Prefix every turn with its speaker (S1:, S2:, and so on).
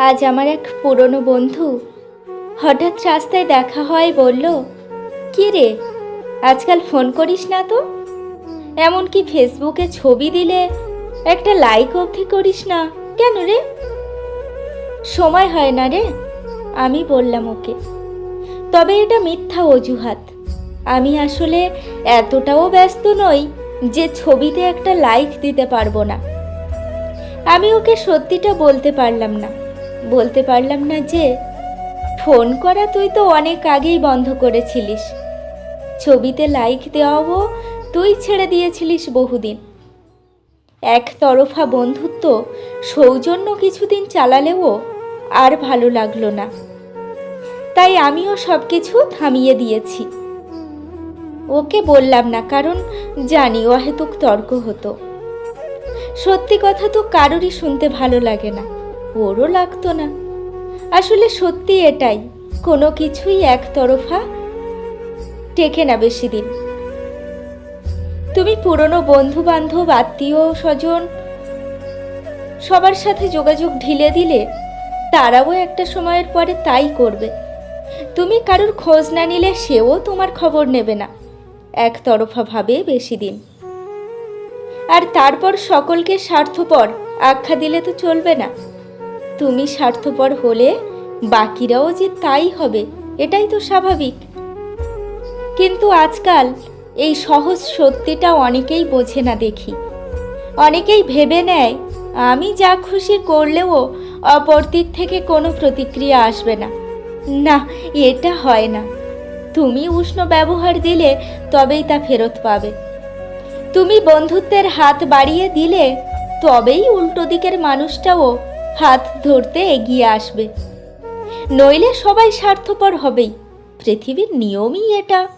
S1: আজ আমার এক পুরনো বন্ধু হঠাৎ রাস্তায় দেখা হয় বলল, কি রে, আজকাল ফোন করিস না তো? এমনকি ফেসবুকে ছবি দিলে একটা লাইক অবধি করিস না। কেন রে? সময় হয় না রে, আমি বললাম ওকে। তবে এটা মিথ্যা অজুহাত। আমি আসলে এতটাও ব্যস্ত নই যে ছবিতে একটা লাইক দিতে পারব না। আমি ওকে সত্যিটা বলতে পারলাম না। বলতে পারলাম না যে, ফোন করা তুই তো অনেক আগেই বন্ধ করেছিলিস। ছবিতে লাইক দেওয়াও তুই ছেড়ে দিয়েছিলিস বহুদিন। একতরফা বন্ধুত্ব সৌজন্য কিছুদিন চালালেও আর ভালো লাগল না। তাই আমিও সব কিছু থামিয়ে দিয়েছি। ওকে বললাম না, কারণ জানি অহেতুক তর্ক হতো। সত্যি কথা তো কারোরই শুনতে ভালো লাগে না। ওরও লাগতো না। আসলে সত্যি এটাই, কোনো কিছুই একতরফা টেকে না বেশি দিন। তুমি পুরনো বন্ধু বান্ধব আত্মীয় স্বজন সবার সাথে যোগাযোগ ঢিলে দিলে তারাও একটা সময়ের পরে তাই করবে। তুমি কারোর খোঁজ না নিলে সেও তোমার খবর নেবে না একতরফা ভাবে বেশি দিন। আর তারপর সকলকে স্বার্থপর আখ্যা দিলে তো চলবে না। তুমি স্বার্থপর হলে বাকিরাও যে তাই হবে, এটাই তো স্বাভাবিক। কিন্তু আজকাল এই সহজ সত্যিটা অনেকেই বোঝে না দেখি। অনেকেই ভেবে নেয়, আমি যা খুশি করলেও অপর দিক থেকে কোনো প্রতিক্রিয়া আসবে না। না, এটা হয় না। তুমি উষ্ণ ব্যবহার দিলে তবেই তা ফেরত পাবে। তুমি বন্ধুত্বের হাত বাড়িয়ে দিলে তবেই উল্টো দিকের মানুষটাও হাত ধরতে এগিয়ে আসবে। নইলে সবাই স্বার্থপর হবেই। পৃথিবীর নিয়মই এটা।